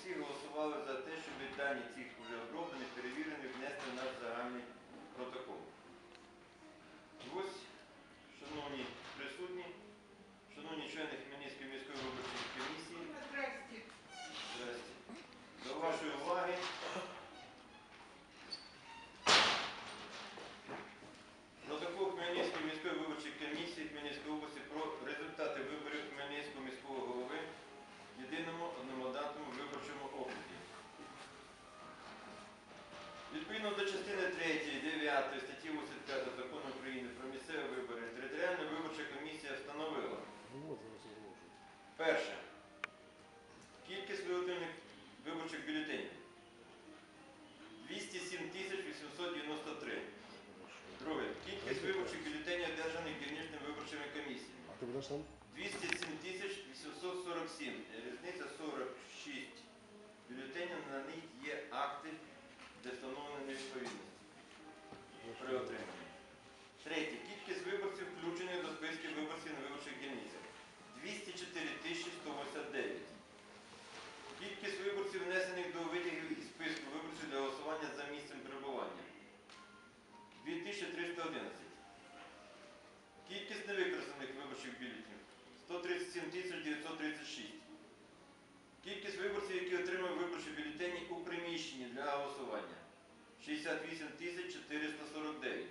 всі голосували за те, щоб дані цих вже оброблених, перевірених внести в наш загальний протокол. Ось, шановні присутні, шановні члени Хмельницької міської виборчої комісії, Здрасте. Здрасте. До вашої уваги. Протокол Хмельницької міської виборчої комісії Хмельницької області про результати виборів Хмельницького міського голови в єдиному одномандатному виборчому окрузі. Відповідно до частини 3, 9 статті 85 Закону України про місцеві вибори, територіальна виборча комісія встановила перше. Кількість виготовлених виборчих бюлетенів 207 тисяч 893. Друге. Кількість виборчих бюлетенів, одержаних дільничними виборчими там? 207 тисяч 847. Різниця 46 68 449.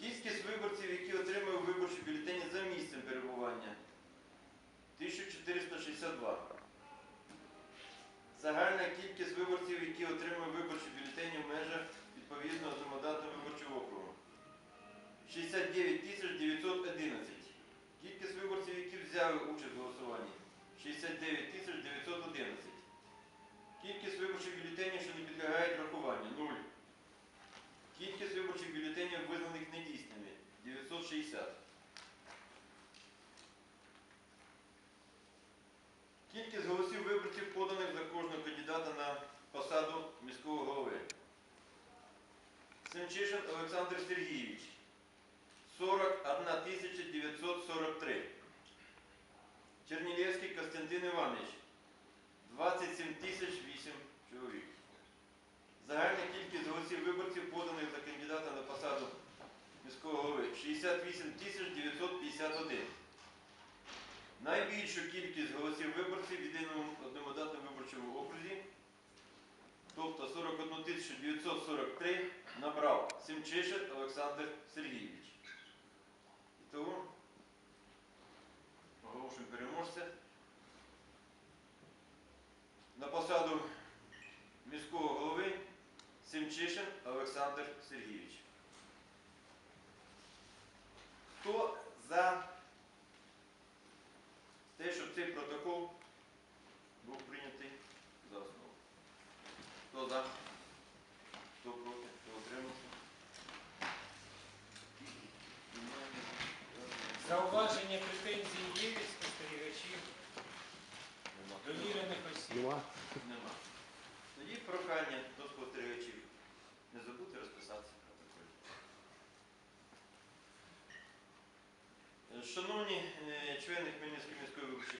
Кількість виборців, які отримали виборчі бюлетені за місцем перебування 1462. Загальна кількість виборців, які отримали виборчі бюлетені в межах відповідного законодавного виборчого округу 69 911. Кількість виборців, які взяли участь в голосуванні 69 911. Кількість виборчих бюлетенів, що не підлягають рахуванню 0. Кількість виборчих бюлетенів, визнаних недійсними 960. Кількість голосів виборців, поданих за кожного кандидата на посаду міського голови. Семчишин Олександр Сергійович 41 943. Чернілєвський Костянтин Іванович 27 тисяч 8 чоловік. Загальна кількість голосів виборців, поданих за кандидата на посаду міського голови 68 тисяч 951. Найбільшу кількість голосів виборців в єдиному одномандатному виборчому окрузі, тобто 41 943, набрав Семчишин Олександр Сергійович. І того оголошуємо переможця. На посаду міського голови Семчишин Олександр Сергійович. Хто за те, щоб цей протокол був прийнятий за основу? Хто за? Хто проти? Хто утримався? Зауваження претензії є від спостерігачів, довірених осіб. Нема? Нема. Тоді прохання до спостерігачів. Не забудьте розписатися в протоколі. Е, Шановні е, члени Хмельницької міської виборчої